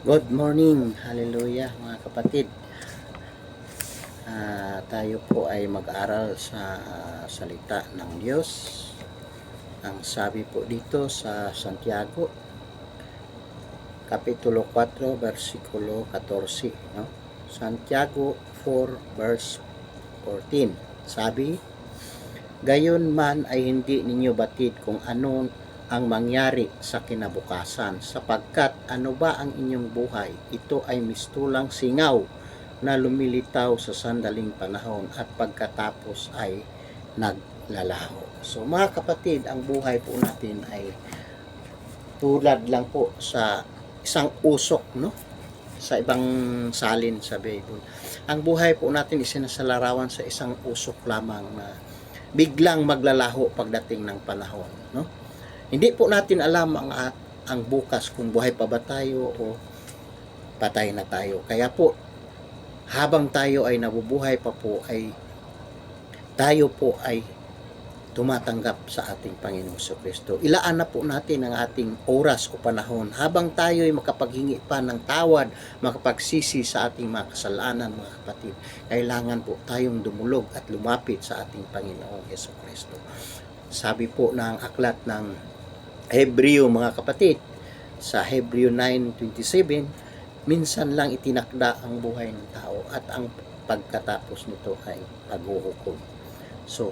Good morning, hallelujah mga kapatid. Ah, tayo po ay mag-aral sa salita ng Diyos. Ang sabi po dito sa Santiago, Kapitulo 4, versikulo 14. No? Santiago 4, verse 14. Sabi, Gayon man ay hindi ninyo batid kung ano ang mangyari sa kinabukasan sapagkat ano ba ang inyong buhay? Ito ay mistulang singaw na lumilitaw sa sandaling panahon at pagkatapos ay naglalaho. So mga kapatid ang buhay po natin ay tulad lang po sa isang usok no? Sa ibang salin sa Bible. Ang buhay po natin isinasalarawan sa isang usok lamang na biglang maglalaho pagdating ng panahon no hindi po natin alam ang at- ang bukas kung buhay pa ba tayo o patay na tayo. Kaya po habang tayo ay nabubuhay pa po ay tayo po ay tumatanggap sa ating Panginoong Kristo. Ilaan na po natin ang ating oras o panahon habang tayo ay makapaghingi pa ng tawad, makapagsisi sa ating mga kasalanan, mga kapatid. Kailangan po tayong dumulog at lumapit sa ating Panginoong Kristo. Sabi po ng aklat ng Hebreo mga kapatid. Sa Hebreo 9.27 minsan lang itinakda ang buhay ng tao at ang pagkatapos nito ay paghuhukom. So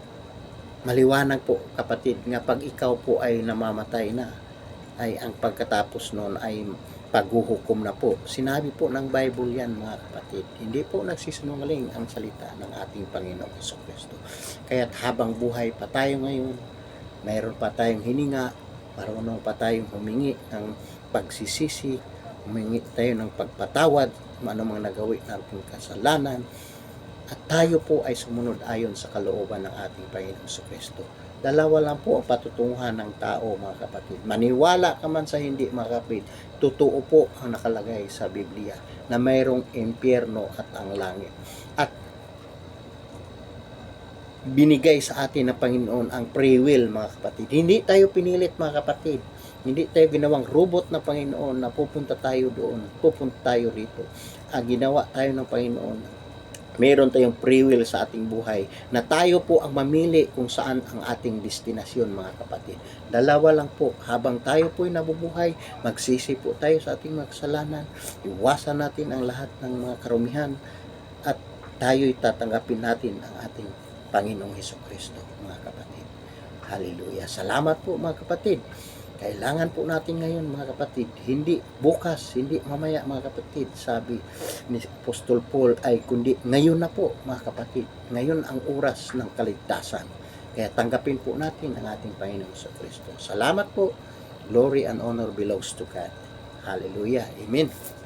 maliwanag po kapatid nga pag ikaw po ay namamatay na ay ang pagkatapos noon ay paghuhukom na po. Sinabi po ng Bible yan mga kapatid. Hindi po nagsisinungaling ang salita ng ating Panginoong Kristo. Kaya't habang buhay pa tayo ngayon mayroon pa tayong hininga marunong pa tayong humingi ng pagsisisi, humingi tayo ng pagpatawad, ano mga nagawi nating kasalanan, at tayo po ay sumunod ayon sa kalooban ng ating Panginoon sa Kristo. Dalawa lang po ang patutunguhan ng tao, mga kapatid. Maniwala ka man sa hindi, mga kapatid, totoo po ang nakalagay sa Biblia na mayroong impyerno at ang langit. At binigay sa atin ng Panginoon ang free will mga kapatid. Hindi tayo pinilit mga kapatid. Hindi tayo ginawang robot na Panginoon na pupunta tayo doon, pupunta tayo rito. Ah, ginawa tayo ng Panginoon. Meron tayong free will sa ating buhay na tayo po ang mamili kung saan ang ating destinasyon mga kapatid. Dalawa lang po, habang tayo po ay nabubuhay, magsisi po tayo sa ating mga kasalanan, iwasan natin ang lahat ng mga karumihan at tayo'y tatanggapin natin ang ating Panginoong Heso Kristo, mga kapatid. Hallelujah. Salamat po, mga kapatid. Kailangan po natin ngayon, mga kapatid, hindi bukas, hindi mamaya, mga kapatid, sabi ni Apostol Paul, ay kundi ngayon na po, mga kapatid. Ngayon ang oras ng kaligtasan. Kaya tanggapin po natin ang ating Panginoong Heso Kristo. Salamat po. Glory and honor belongs to God. Hallelujah. Amen.